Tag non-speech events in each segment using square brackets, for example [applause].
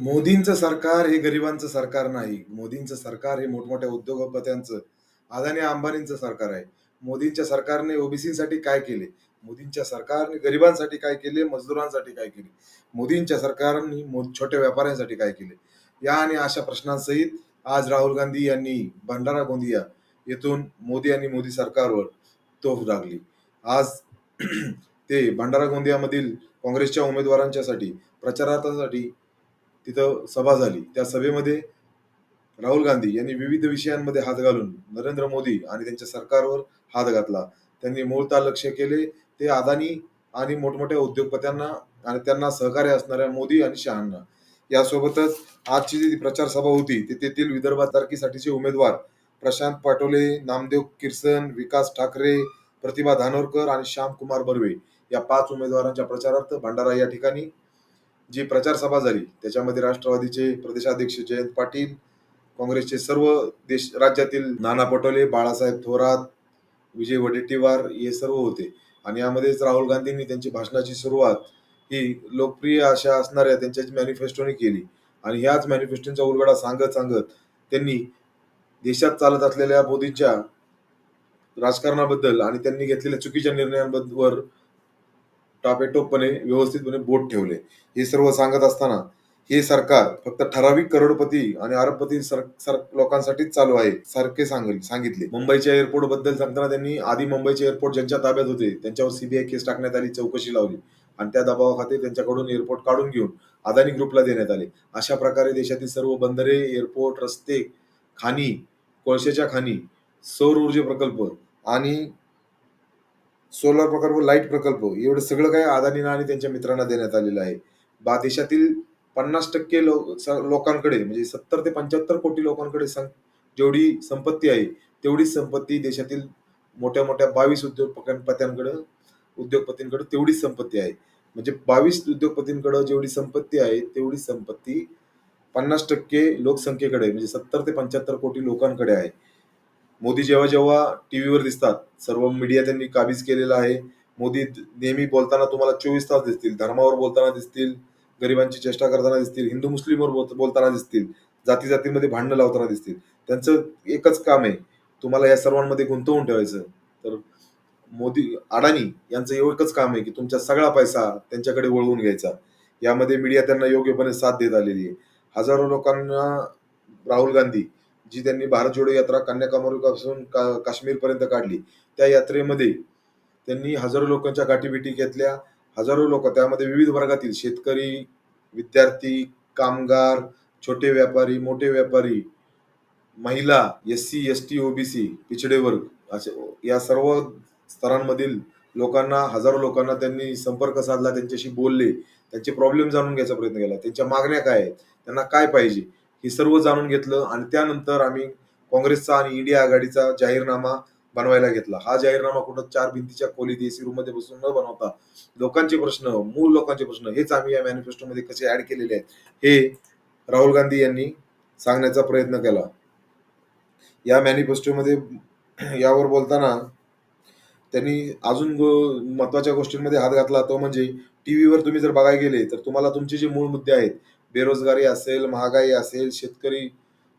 मोदींचं सरकार हे गरिबांचं सरकार नाही. मोदींचं सरकार हे मोठमोठ्या उद्योगपत्यांचं, अदानी अंबानींचं सरकार आहे. मोदींच्या सरकारने ओबीसीसाठी काय केले? मोदींच्या सरकारने गरिबांसाठी काय केले? मजदुरांसाठी काय केले? मोदींच्या सरकारने मो छोट्या व्यापाऱ्यांसाठी काय केले? या आणि अशा प्रश्नांसहित आज राहुल गांधी यांनी भंडारा गोंदिया येथून मोदी आणि मोदी सरकारवर तोफ डागली. आज [clears throat] ते भंडारा गोंदियामधील काँग्रेसच्या उमेदवारांच्यासाठी प्रचारासाठी तिथं सभा झाली. त्या सभेमध्ये राहुल गांधी यांनी विविध विषयांमध्ये हात घालून नरेंद्र मोदी आणि त्यांच्या सरकारवर हात घातला. त्यांनी मूळतः लक्ष केले ते अदानी आणि मोठमोठ्या उद्योगपत्यांना आणि त्यांना सहकार्य असणाऱ्या मोदी आणि शहांना. यासोबतच आजची जी प्रचार सभा होती ते तेथील विदर्भात खासदारकीसाठीचे उमेदवार प्रशांत पाटोले, नामदेव किर्सन विकास ठाकरे, प्रतिभा धानोरकर आणि श्यामकुमार बर्वे या पाच उमेदवारांच्या प्रचारार्थ भंडारा या ठिकाणी जी प्रचार सभा झाली त्याच्यामध्ये राष्ट्रवादीचे प्रदेशाध्यक्ष जयंत पाटील, काँग्रेसचे सर्व देश राज्यातील नाना पटोले, बाळासाहेब थोरात, विजय वडेट्टीवार हे सर्व होते. आणि यामध्येच राहुल गांधींनी त्यांची भाषणाची सुरुवात ही लोकप्रिय अशा असणाऱ्या त्यांच्या मॅनिफेस्टोने केली. आणि ह्याच मॅनिफेस्टोचा उलगडा सांगत सांगत त्यांनी देशात चालत असलेल्या मोदींच्या राजकारणाबद्दल आणि त्यांनी घेतलेल्या चुकीच्या निर्णयांबद्दल टापेटोपपणे व्यवस्थितपणे बोट ठेवले. हे सर्व सांगत असताना हे सरकार फक्त ठराविक करोडपती आणि अरबपती सर, सर लोकांसाठीच चालू आहे सारखे सांगेल सांगितले. मुंबईच्या एअरपोर्टबद्दल सांगताना त्यांनी आधी मुंबईचे एअरपोर्ट ज्यांच्या ताब्यात होते त्यांच्यावर सीबीआय केस टाकण्यात आली, चौकशी लावली आणि त्या दबावाखाली त्यांच्याकडून एअरपोर्ट काढून घेऊन अदानी ग्रुपला देण्यात आले. अशा प्रकारे देशातील सर्व बंदरे, एअरपोर्ट, रस्ते, खाणी, कोळशाच्या खाणी, सौर ऊर्जा प्रकल्प आणि सोलर प्रकल्प, लाइट प्रकल्प एवढं सगळं काही अदानींना आणि त्यांच्या मित्रांना देण्यात आलेलं आहे. बा देशातील पन्नास टक्के लो स- लोकांकडे म्हणजे सत्तर ते पंच्याहत्तर कोटी लोकांकडे सं- जेवढी संपत्ती आहे तेवढीच संपत्ती देशातील मोठ्या मोठ्या बावीस उद्योगपत्यांकडे उद्योगपतींकडे तेवढीच संपत्ती आहे. म्हणजे बावीस उद्योगपतींकडे जेवढी संपत्ती आहे तेवढी संपत्ती पन्नास टक्के लोकसंख्येकडे म्हणजे सत्तर ते पंच्याहत्तर कोटी लोकांकडे आहे. मोदी जेव्हा जेव्हा टीव्हीवर दिसतात सर्व मीडिया त्यांनी काबीज केलेला आहे. मोदी नेहमी बोलताना तुम्हाला चोवीस तास दिसतील. धर्मावर बोलताना दिसतील, गरिबांची चेष्टा करताना दिसतील, हिंदू मुस्लिमवर बोल- बोलताना दिसतील, जाती जातीमध्ये भांडणं लावताना दिसतील. त्यांचं एकच काम आहे तुम्हाला या सर्वांमध्ये गुंतवून ठेवायचं. तर मोदी अडाणी यांचं एकच काम आहे की तुमचा सगळा पैसा त्यांच्याकडे वळवून घ्यायचा. यामध्ये मीडिया त्यांना योग्यपणे साथ देत आलेली आहे. हजारो लोकांना राहुल गांधी जी त्यांनी भारत जोडो यात्रा कन्याकुमारीपासून का काश्मीरपर्यंत काढली त्या यात्रेमध्ये त्यांनी हजारो लोकांच्या गाठीभेटी घेतल्या. हजारो लोक त्यामध्ये विविध वर्गातील शेतकरी, विद्यार्थी, कामगार, छोटे व्यापारी, मोठे व्यापारी, महिला, S C, S T, OBC, पिछडे वर्ग असे या सर्व स्तरांमधील लोकांना हजारो लोकांना त्यांनी संपर्क साधला, त्यांच्याशी बोलले, त्यांचे प्रॉब्लेम जाणून घ्यायचा प्रयत्न केला. त्यांच्या मागण्या काय आहेत, त्यांना काय पाहिजे हे सर्व जाणून घेतलं आणि त्यानंतर आम्ही काँग्रेसचा आणि ईडी आघाडीचा जाहीरनामा बनवायला घेतला. हा जाहीरनामा कुठं चार भिंतीच्या खोलीत एसी रूममध्ये बसून न बनवता लोकांचे प्रश्न, मूळ लोकांचे प्रश्न हेच आम्ही या मॅनिफेस्टोमध्ये कसे ऍड केलेले आहेत हे राहुल गांधी यांनी सांगण्याचा प्रयत्न केला. या मॅनिफेस्टोमध्ये यावर बोलताना त्यांनी अजून महत्त्वाच्या गोष्टींमध्ये हात घातला तो म्हणजे टीव्हीवर तुम्ही जर बघायला गेले तर तुम्हाला तुमचे जे मूळ मुद्दे आहेत बेरोजगारी असेल, महागाई असेल, शेतकरी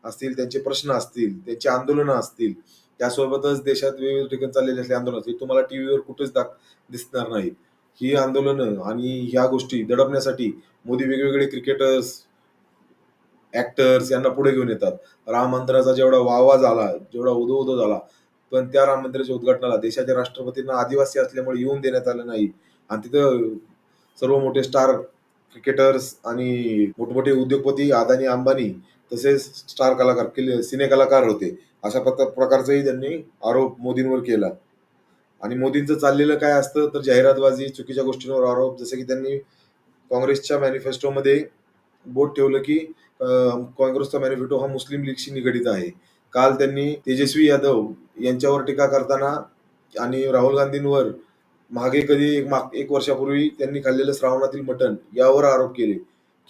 असतील, त्यांचे प्रश्न असतील, त्यांची आंदोलनं असतील, त्यासोबतच देशात वेगवेगळ्या ठिकाणी चाललेले असले आंदोलन हे तुम्हाला टीव्हीवर कुठेच दाख दिसणार नाही. ही आंदोलनं आणि ह्या गोष्टी दडपण्यासाठी मोदी वेगवेगळे क्रिकेटर्स, ऍक्टर्स यांना पुढे घेऊन येतात. राम मंदिराचा जेवढा वावा झाला, जेवढा उदो उदो झाला, पण त्या राम मंदिराच्या उद्घाटनाला देशाच्या राष्ट्रपतींना आदिवासी असल्यामुळे येऊन देण्यात आलं नाही आणि तिथं सर्व मोठे स्टार क्रिकेटर्स आणि मोठमोठे उद्योगपती अदानी अंबानी तसेच स्टार कलाकार किल्ले- सिने कलाकार होते. अशा प्रकारचाही त्यांनी आरोप मोदींवर केला. आणि मोदींचं चाललेलं काय असतं तर जाहिरातबाजी चुकीच्या गोष्टींवर आरोप जसे की त्यांनी काँग्रेसच्या मॅनिफेस्टोमध्ये बोट ठेवलं की काँग्रेसचा मॅनिफेस्टो हा मुस्लिम लीगशी निगडीत आहे. काल त्यांनी तेजस्वी यादव यांच्यावर टीका करताना आणि राहुल गांधींवर मागे कधी एक माग एक वर्षापूर्वी त्यांनी खाल्लेलं श्रावणातील मटण यावर आरोप केले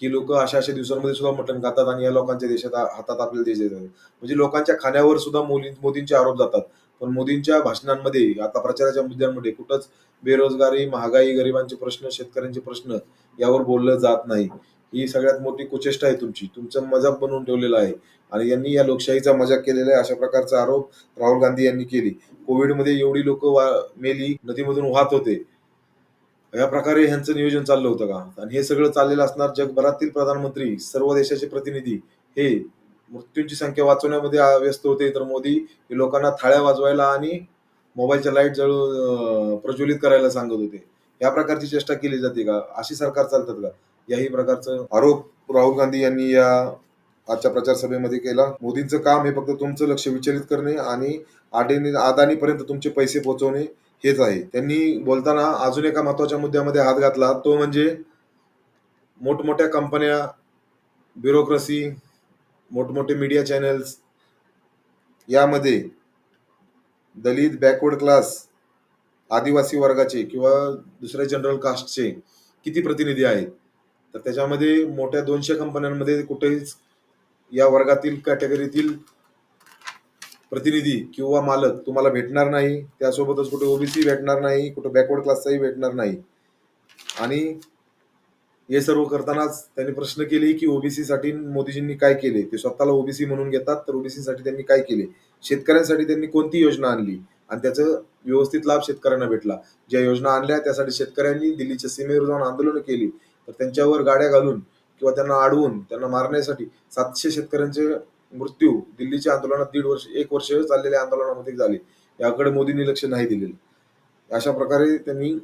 की लोक अशा अशा दिवसांमध्ये सुद्धा मटण खातात आणि या लोकांच्या देशात हातात आपल्याला देश देतात. म्हणजे लोकांच्या खाण्यावर सुद्धा मोदी मोदींचे आरोप जातात. पण मोदींच्या भाषणांमध्ये आता प्रचाराच्या मुद्द्यांमध्ये कुठंच बेरोजगारी महागाई गरिबांचे प्रश्न शेतकऱ्यांचे प्रश्न यावर बोललं जात नाही. ही सगळ्यात मोठी कुचेष्टा आहे तुमची. तुमचं मजाक बनवून ठेवलेला आहे. आणि यांनी या लोकशाहीचा मजाक केलेला आहे अशा प्रकारचा आरोप राहुल गांधी यांनी केली. कोविडमध्ये एवढी लोक मेली नदीमधून वाहत होते. या प्रकारे ह्यांचं नियोजन चाललं होतं का? आणि हे सगळं चाललेलं असणार जगभरातील प्रधानमंत्री सर्व देशाचे प्रतिनिधी हे मृत्यूंची संख्या वाचवण्यामध्ये व्यस्त होते. तर मोदी हे लोकांना थाळ्या वाजवायला आणि मोबाईलच्या लाइट जळू प्रज्वलित करायला सांगत होते. या प्रकारची चेष्टा केली जाते का? अशी सरकार चालतात का? याही प्रकारचं आरोप राहुल गांधी यांनी या आजच्या प्रचार सभेमध्ये केला. मोदींचं काम हे फक्त तुमचं लक्ष विचलित करणे आणि आडेने आदानीपर्यंत तुमचे पैसे पोहोचवणे हेच आहे. त्यांनी बोलताना अजून एका महत्त्वाच्या मुद्द्यामध्ये हात घातला. तो म्हणजे मोठमोठ्या कंपन्या ब्युरोक्रेसी मोठमोठे मीडिया चॅनल्स यामध्ये दलित बॅकवर्ड क्लास आदिवासी वर्गाचे किंवा दुसऱ्या जनरल कास्टचे किती प्रतिनिधी आहेत? तर त्याच्यामध्ये मोठ्या दोनशे कंपन्यांमध्ये कुठेच या वर्गातील कॅटेगरीतील प्रतिनिधी किंवा मालक तुम्हाला भेटणार नाही. त्यासोबतच कुठे ओबीसी भेटणार नाही कुठे बॅकवर्ड क्लासचाही भेटणार नाही. आणि हे सर्व करतानाच त्यांनी प्रश्न केले की ओबीसीसाठी मोदीजींनी काय केले? ते स्वतःला ओबीसी म्हणून घेतात तर ओबीसी साठी त्यांनी काय केले? शेतकऱ्यांसाठी त्यांनी कोणती योजना आणली? आणि त्याचं व्यवस्थित लाभ शेतकऱ्यांना भेटला. ज्या योजना आणल्या त्यासाठी शेतकऱ्यांनी दिल्लीच्या सीमेवर जाऊन आंदोलन केली. तर त्यांच्यावर गाड्या घालून किंवा त्यांना अडवून त्यांना मारण्यासाठी सातशे शेतकऱ्यांचे मृत्यू दिल्लीच्या आंदोलनात दीड वर्ष एक वर्ष चाललेल्या आंदोलनामध्ये झाले. याकडे मोदींनी लक्ष नाही दिलेलं. अशा प्रकारे त्यांनी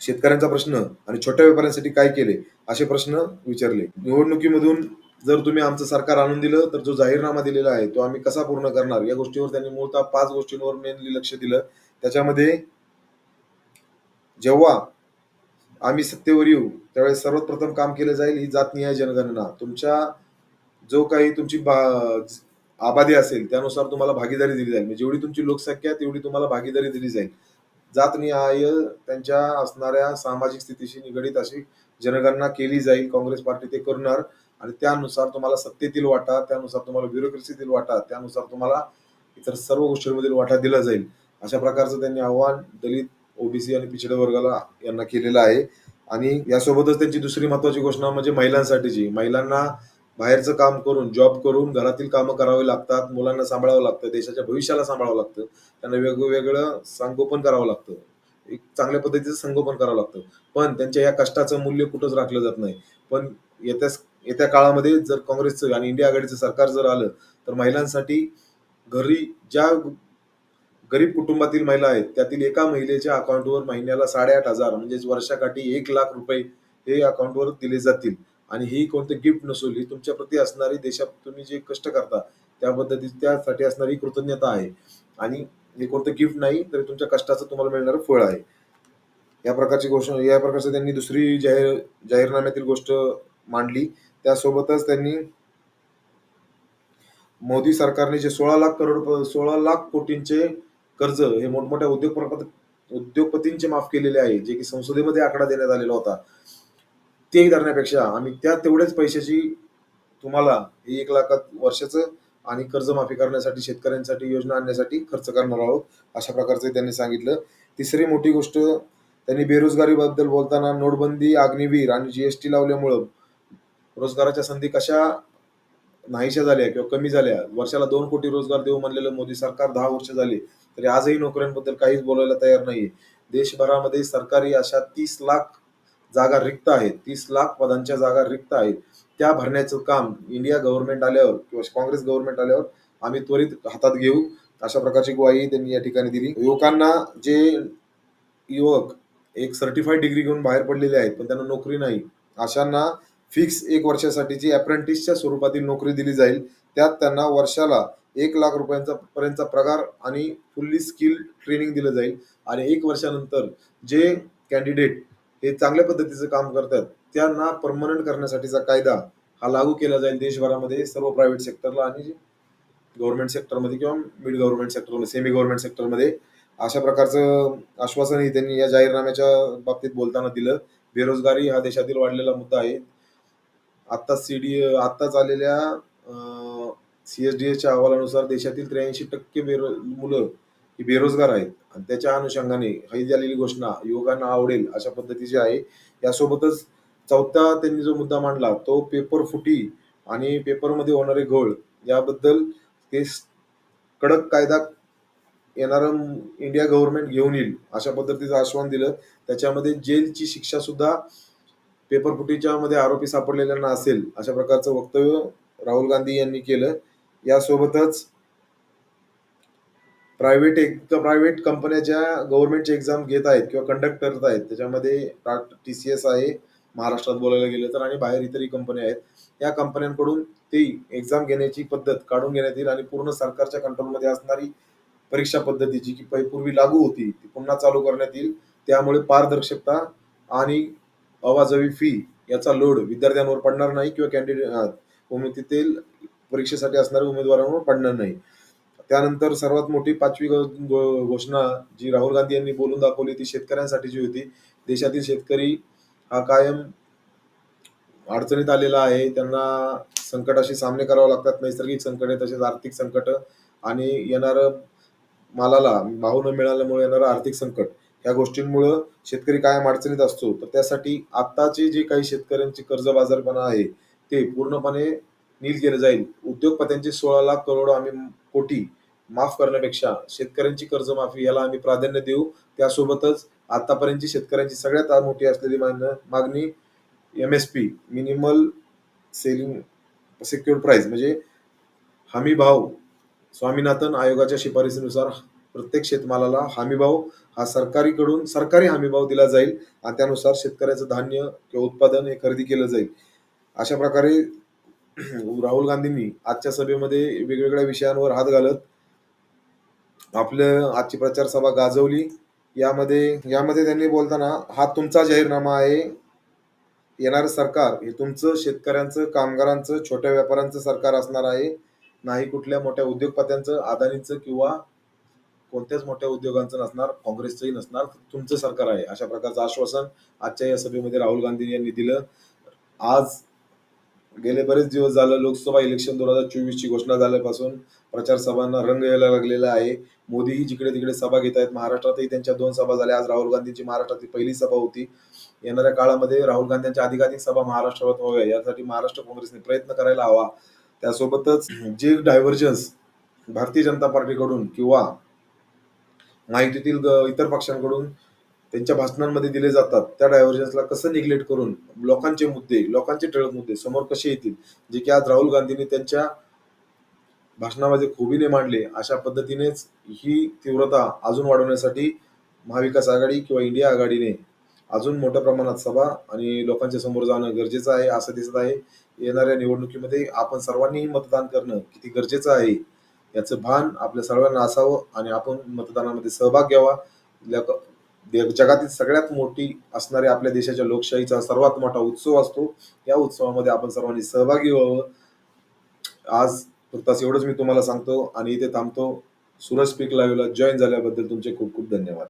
शेतकऱ्यांचा प्रश्न आणि छोट्या व्यापाऱ्यांसाठी काय केले असे प्रश्न विचारले. निवडणुकीमधून जर तुम्ही आमचं सरकार आणून दिलं तर जो जाहीरनामा दिलेला आहे तो आम्ही कसा पूर्ण करणार? या गोष्टीवर त्यांनी मूळतः पाच गोष्टींवर मेनली लक्ष दिलं. त्याच्यामध्ये जेव्हा आम्ही सत्तेवर येऊ त्यावेळेस सर्वात प्रथम काम केलं जाईल ही जातनिहाय जनगणना. तुमच्या जो काही तुमची आबादी असेल त्यानुसार तुम्हाला भागीदारी दिली जाईल. म्हणजे जेवढी तुमची लोकसंख्या आहे, तेवढी तुम्हाला भागीदारी दिली जाईल. जातनिहाय त्यांच्या असणाऱ्या सामाजिक स्थितीशी निगडीत अशी जनगणना केली जाईल. काँग्रेस पार्टी ते करणार. आणि त्यानुसार तुम्हाला सत्तेतील वाटा त्यानुसार तुम्हाला ब्युरोक्रेसीतील वाटा त्यानुसार तुम्हाला इतर सर्व गोष्टींमधील वाटा दिला जाईल. अशा प्रकारचं त्यांनी आव्हान दलित ओबीसी आणि पिछड्या वर्गाला यांना केलेलं आहे. आणि यासोबतच त्यांची दुसरी महत्वाची घोषणा म्हणजे महिलांसाठीची महिलांना बाहेरचं काम करून जॉब करून घरातील कामं करावी लागतात मुलांना सांभाळावं लागतं देशाच्या भविष्याला सांभाळावं लागतं त्यांना वेगवेगळं संगोपन करावं लागतं. एक चांगल्या पद्धतीचं संगोपन करावं लागतं. पण त्यांच्या या कष्टाचं मूल्य कुठंच राखलं जात नाही. पण येत्या येत्या काळामध्ये जर काँग्रेसचं आणि इंडिया आघाडीचं सरकार जर आलं तर महिलांसाठी घरी ज्या गरीब कुटुंबातील महिला आहेत त्यातील एका महिलेच्या अकाउंटवर महिन्याला साडेआठ हजार म्हणजेच वर्षाकाठी एक लाख रुपये हे अकाउंटवर दिले जातील. आणि ही कोणते गिफ्ट नसून ही तुमच्या प्रती असणारी देशात तुम्ही जे कष्ट करता त्या पद्धती त्यासाठी असणारी कृतज्ञता आहे. आणि हे कोणतं गिफ्ट नाही तर तुमच्या कष्टाचं तुम्हाला मिळणारं फळ आहे. या प्रकारची गोष्ट या प्रकारची त्यांनी दुसरी जाहीर जाहीरनाम्यातील गोष्ट मांडली. त्यासोबतच त्यांनी मोदी सरकारने जे सोळा लाख करोड सोळा लाख कोटींचे कर्ज हे मोठमोठ्या उद्योग उद्योगपतींचे माफ केलेले आहे जे की संसदेमध्ये आकडा देण्यात आलेला होता. तेही धरण्यापेक्षा आम्ही त्या तेवढ्याच पैशाची तुम्हाला हे एक लाखात वर्षाचं आणि कर्जमाफी करण्यासाठी शेतकऱ्यांसाठी योजना आणण्यासाठी खर्च करणार आहोत अशा प्रकारचं त्यांनी सांगितलं. तिसरी मोठी गोष्ट त्यांनी बेरोजगारीबद्दल बोलताना नोटबंदी अग्निवीर आणि जीएसटी लावल्यामुळं रोजगाराच्या संधी कशा नाहीशा झाल्या किंवा कमी झाल्या. वर्षाला दोन कोटी रोजगार देऊ म्हणलेलं मोदी सरकार दहा वर्ष झाली. तरी आजही नोकऱ्यांबद्दल काहीच बोलायला तयार नाहीये. देशभरामध्ये सरकारी अशा तीस लाख जागा रिक्त आहेत. तीस लाख पदांच्या जागा रिक्त आहेत. त्या भरण्याचं काम इंडिया गव्हर्नमेंट आल्यावर किंवा काँग्रेस गव्हर्नमेंट आल्यावर आम्ही त्वरित हातात घेऊ. अशा प्रकारची ग्वाही त्यांनी या ठिकाणी दिली. युवकांना जे युवक एक सर्टिफाईड डिग्री घेऊन बाहेर पडलेले आहेत पण त्यांना नोकरी नाही अशांना फिक्स एक वर्षासाठीची अप्रेंटिसच्या स्वरूपातील नोकरी दिली जाईल त्यात त्यांना वर्षाला एक लाख रुपयांचा पर्यंतचा पगार आणि फुल्ली स्किल ट्रेनिंग दिलं जाईल. आणि एक वर्षानंतर जे कॅन्डिडेट हे चांगल्या पद्धतीचं काम करतात त्यांना परमनंट करण्यासाठीचा कायदा हा लागू केला जाईल देशभरामध्ये सर्व प्रायव्हेट सेक्टरला आणि गव्हर्नमेंट सेक्टरमध्ये किंवा मिड गव्हर्नमेंट सेक्टरमध्ये सेमी गव्हर्नमेंट सेक्टरमध्ये अशा प्रकारचं आश्वासनही त्यांनी या जाहीरनाम्याच्या बाबतीत बोलताना दिलं. बेरोजगारी हा देशातील वाढलेला मुद्दा आहे. आत्ताच सी डी आत्ताच आलेल्या सी डी अहवालानुसार देशातील त्र्याऐंशी टक्के बेरो मुलं ही बेरोजगार आहेत. आणि त्याच्या अनुषंगाने ही झालेली घोषणा युवकांना आवडेल अशा पद्धतीची आहे. यासोबतच चौथा त्यांनी जो मुद्दा मांडला तो पेपर फुटी आणि पेपरमध्ये होणारे घोळ याबद्दल ते कडक कायदा येणार इंडिया गव्हर्नमेंट घेऊन येईल अशा पद्धतीचं आश्वासन दिलं. त्याच्यामध्ये जेलची शिक्षा सुद्धा पेपर फुटीच्या मध्ये आरोपी सापडलेल्यांना असेल अशा प्रकारचं वक्तव्य राहुल गांधी यांनी केलं. यासोबतच प्रायव्हेट एक प्रायव्हेट कंपन्याच्या गव्हर्नमेंटचे एक्झाम घेत आहेत किंवा कंडक्ट करत आहेत. त्याच्यामध्ये टी सी एस आहे महाराष्ट्रात बोलायला गेलं तर आणि बाहेर इतरही कंपन्या आहेत. या कंपन्यांकडून ती एक्झाम घेण्याची पद्धत काढून घेण्यात येईल आणि पूर्ण सरकारच्या कंट्रोलमध्ये असणारी परीक्षा पद्धतीची की पै- पूर्वी लागू होती ती पुन्हा चालू करण्यात येईल. त्यामुळे पारदर्शकता आणि अवाजवी फी याचा लोड विद्यार्थ्यांवर पडणार नाही किंवा कॅन्डिडेट उमेदीतील परीक्षेसाठी असणाऱ्या उमेदवारांवर पडणार नाही. त्यानंतर सर्वात मोठी पाचवी घो- घोषणा जी राहुल गांधी यांनी बोलून दाखवली ती शेतकऱ्यांसाठीची होती. देशातील शेतकरी हा कायम अडचणीत आलेला आहे. त्यांना संकटाशी सामने करावे लागतात. नैसर्गिक संकटे तसेच आर्थिक संकट. आणि येणारं मालाला भाव न मिळाल्यामुळे येणारं आर्थिक संकट. या गोष्टींमुळं शेतकरी कायम अडचणीत असतो. तर त्यासाठी आत्ताचे जे काही शेतकऱ्यांची कर्जबाजारपणा आहे ते पूर्णपणे नील केलं जाईल. उद्योगपत्यांचे सोळा लाख करोड आम्ही कोटी माफ करण्यापेक्षा शेतकऱ्यांची कर्जमाफी याला आम्ही प्राधान्य देऊ. त्यासोबतच आतापर्यंतची शेतकऱ्यांची सगळ्यात मोठी असलेली मागणी M S P minimal selling secure price म्हणजे हमी भाव स्वामीनाथन आयोगाच्या शिफारसीनुसार प्रत्येक शेतमालाला हमीभाव हा सरकारीकडून सरकारी हमीभाव दिला जाईल आणि त्यानुसार शेतकऱ्याचं धान्य किंवा उत्पादन हे खरेदी केलं जाईल. अशा प्रकारे [clears throat] राहुल गांधींनी आजच्या सभेमध्ये वेगवेगळ्या विषयांवर हात घालत आपलं आजची प्रचार सभा गाजवली. यामध्ये यामध्ये त्यांनी बोलताना हा तुमचा जाहीरनामा आहे. येणारं सरकार हे तुमचं शेतकऱ्यांचं कामगारांचं छोट्या व्यापाऱ्यांचं सरकार असणार आहे. नाही कुठल्या मोठ्या उद्योगपत्यांचं अदानीचं किंवा कोणत्याच मोठ्या उद्योगांचं नसणार काँग्रेसचंही नसणार तुमचं सरकार आहे. अशा प्रकारचं आश्वासन आजच्या या सभेमध्ये राहुल गांधी यांनी दिलं. आज गेले बरेच दिवस झालं लोकसभा इलेक्शन दोन हजार चोवीस ची घोषणा झाल्यापासून प्रचार सभांना रंग यायला लागलेला आहे. मोदीही जिकडे तिकडे सभा घेत आहेत. महाराष्ट्रातही त्यांच्या दोन सभा झाल्या. आज राहुल गांधींची महाराष्ट्रातील पहिली सभा होती. येणाऱ्या काळामध्ये राहुल गांधींच्या अधिकाधिक सभा महाराष्ट्रात व्हाव्या. यासाठी महाराष्ट्र काँग्रेसने प्रयत्न करायला हवा. त्यासोबतच जे डायव्हर्जन्स भारतीय जनता पार्टीकडून किंवा माहितीतील ग- इतर पक्षांकडून त्यांच्या भाषणांमध्ये दिले जातात. त्या डायव्हर्जन्सला कसं निग्लेक्ट करून लोकांचे मुद्दे लोकांचे ठळक मुद्दे समोर कसे येतील? जे की आज राहुल गांधींनी त्यांच्या भाषणामध्ये खुबीने मांडले अशा पद्धतीनेच ही तीव्रता अजून वाढवण्यासाठी महाविकास आघाडी किंवा इंडिया आघाडीने अजून मोठ्या प्रमाणात सभा आणि लोकांच्या समोर जाणं गरजेचं आहे असं दिसत आहे. येणाऱ्या निवडणुकीमध्ये आपण सर्वांनीही मतदान करणं किती गरजेचं आहे याचं भान आपल्या सर्वांना असावं आणि आपण मतदानामध्ये सहभाग घ्यावा. दे- जगातील सगळ्यात मोठी असणाऱ्या आपल्या देशाच्या लोकशाहीचा सर्वात मोठा उत्सव असतो. या उत्सवामध्ये आपण सर्वांनी सहभागी व्हावं. आज फक्त एवढंच मी तुम्हाला सांगतो आणि इथे थांबतो. सूरज पीक लाईव्हला जॉईन झाल्याबद्दल तुमचे खूप खूप धन्यवाद.